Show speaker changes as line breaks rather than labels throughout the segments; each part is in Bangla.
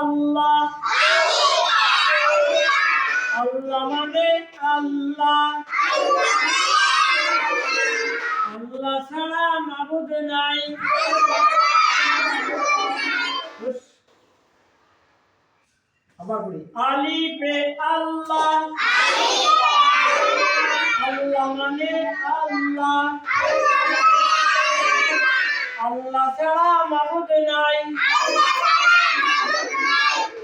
আল্লাহ। আল্লাহ মানে আল্লাহ। আল্লাহ ছাড়া মাবুদ নাই। আবার বলি, আলিফে আল্লাহ। আল্লাহ মানে আল্লাহ। আল্লাহ ছাড়া মাবুদ নাই।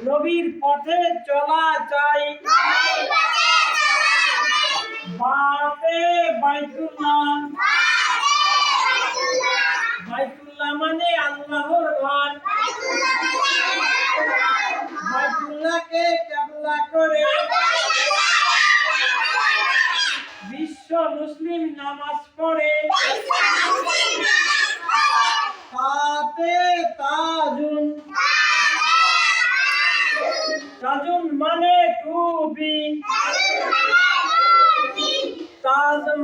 নবীর পথে চলা চাই বাপে বাইতুল্লাহ। বাইতুল্লাহ। মানে আল্লাহর ঘর। বাইতুল্লাহকে কেবলা করে বিশ্ব মুসলিম নামাজ পড়ে।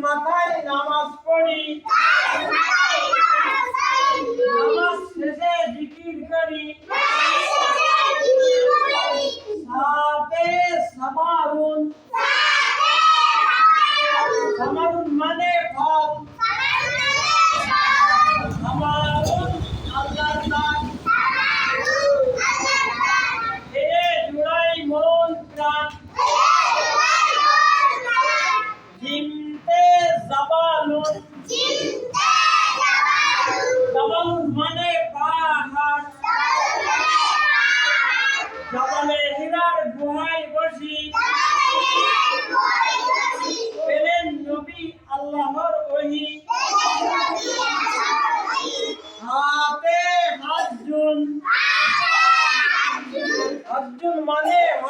মাথায় নামাজ পড়ি।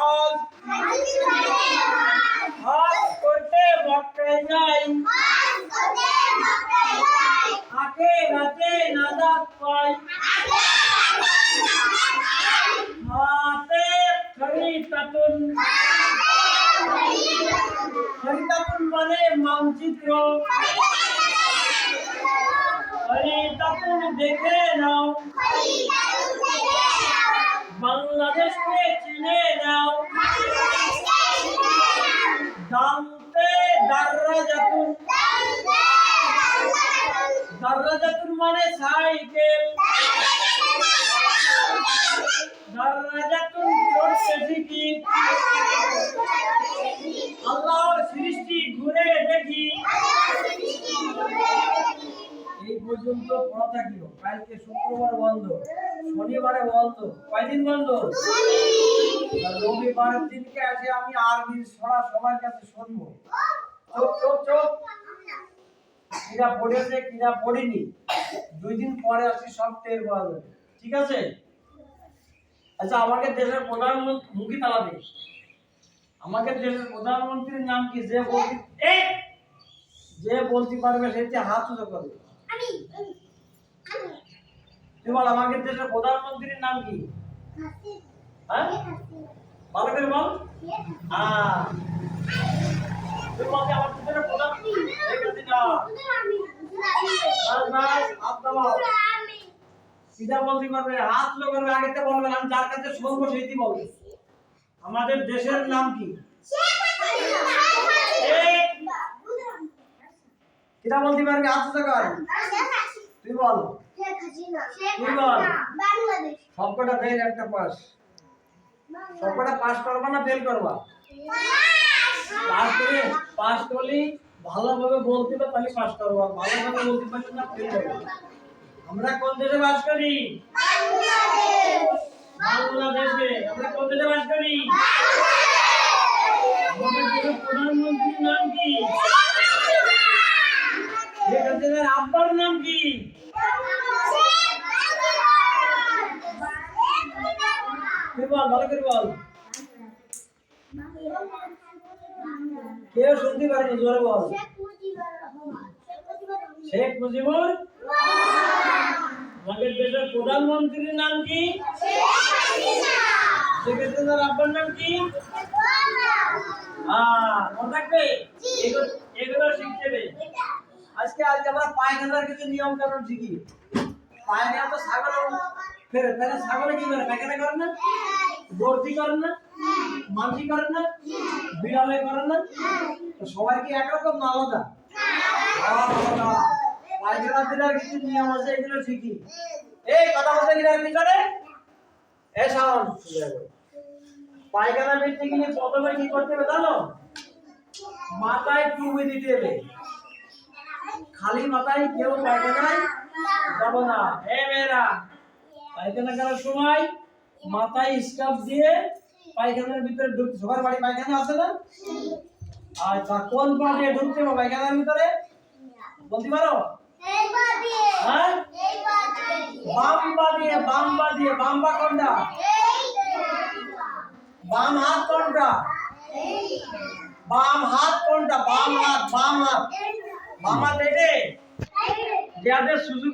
হজ হজ করতে মক্কায় যাই। আখে রাতে নাজাত পাই। হাতে খরিতাতুন খরিতাতুন মানে মানচিত্র। খরিতাতুন দেখে নাও। বাংলাদেশকে চিনে নাও? দামতে দার্রাজাতুন। দার্রাজাতুন মানে সাইকেল। দার্রাজাতুন চড়তে শিখি আল্লাহর সৃষ্টি ঘুরে দেখি। এই পর্যন্ত পড়া থাকল কালকে শুক্রবার বন্ধ। শনিবারে বন্ধ কয়দিন বন্ধ আর রবিবারের দিনকে আছে আমি আরবি ছড়া সবার কাছে শুনব। চোখ চোখ চোখ কিরা পড়েছে কিরা পড়েনি। দুই দিন পরে আসি সব টের পাওয়া যাবে। ঠিক আছে? আচ্ছা আমাকে দেশের প্রধানমন্ত্রী মুখী তালাবে আমাকে দেশের প্রধানমন্ত্রীর নাম কি? যে বলতে যে বলতে পারবে সেটি হাত উঁচু করবে। তুই বল আমাকে দেশের প্রধানমন্ত্রীর নাম কি? হ্যাঁ? ভালো করে বল। হ্যাঁ। তুই বল আমার দেশের প্রধান সিধা বলতে পারবে হাত উঁচু করবে আগেতে বলবে আমি যার কাছে শুনব সেইটি বলবে আমাদের দেশের নাম কি? এই কিরা বলতে পারবি হাত উঁচু সবকটা ফেল একটা পাস। সবকটা পাস করবা না ফেল করবা? পাস! করে পাস করলি ভালোভাবে বলতে তাহলে পাস করবা। ভালোভাবে বলতে পারলে না ফেল করবা। আমরা কোন দেশে বাস করি? বাংলাদেশে। আমরা কোন দেশে বাস করি? আমাদের প্রধানমন্ত্রীর নাম কি? শেখ হাসিনার আব্বার নাম কি? বল, ভালো করে বল। কেউ শুনতে পারেনি জোরে বল। শেখ মুজিবুর? আমাদের দেশের প্রধানমন্ত্রীর নাম কি? হাসিনার আব্বার নাম কি? হ্যাঁ মনে থাকবে? এগুলো শিখতে হবে। আজকে আজকে আমরা পায়খানার কিছু নিয়ম কানুন শিখি। পায়খানা তো ছাগল, ফেরে তাহলে ছাগলে কি করে? পায়খানা করে না? বর্তি করেন না মানসি করেন না বিড়ালে করেন না সবাই কি একরকম না আলাদা পায়খানা কিছু নিয়ম আছে, এগুলো ঠিকই। কথা শাওন পায়খানা কি করতে হবে জানো? মাথায় টুপি দিতে খালি মাথায় কেউ পায়খানায় যাব না। পায়খানা করার সময় মাথায় স্কার্ফ দিয়ে পায়খানার ভিতরে ঢুকতে সবার বাড়ি পায়খানা আছে না? তা কোন পা দিয়ে ঢুকতে পায়খানার ভিতরে? বলতে পারো? হ্যাঁ? বাম পা দিয়ে বাম পা দিয়ে বাম পা কোনটা? বাম হাত কোনটা? বাম হাত কোনটা বাম হাত। বাম হাত বাম হাত যাদের সুযোগ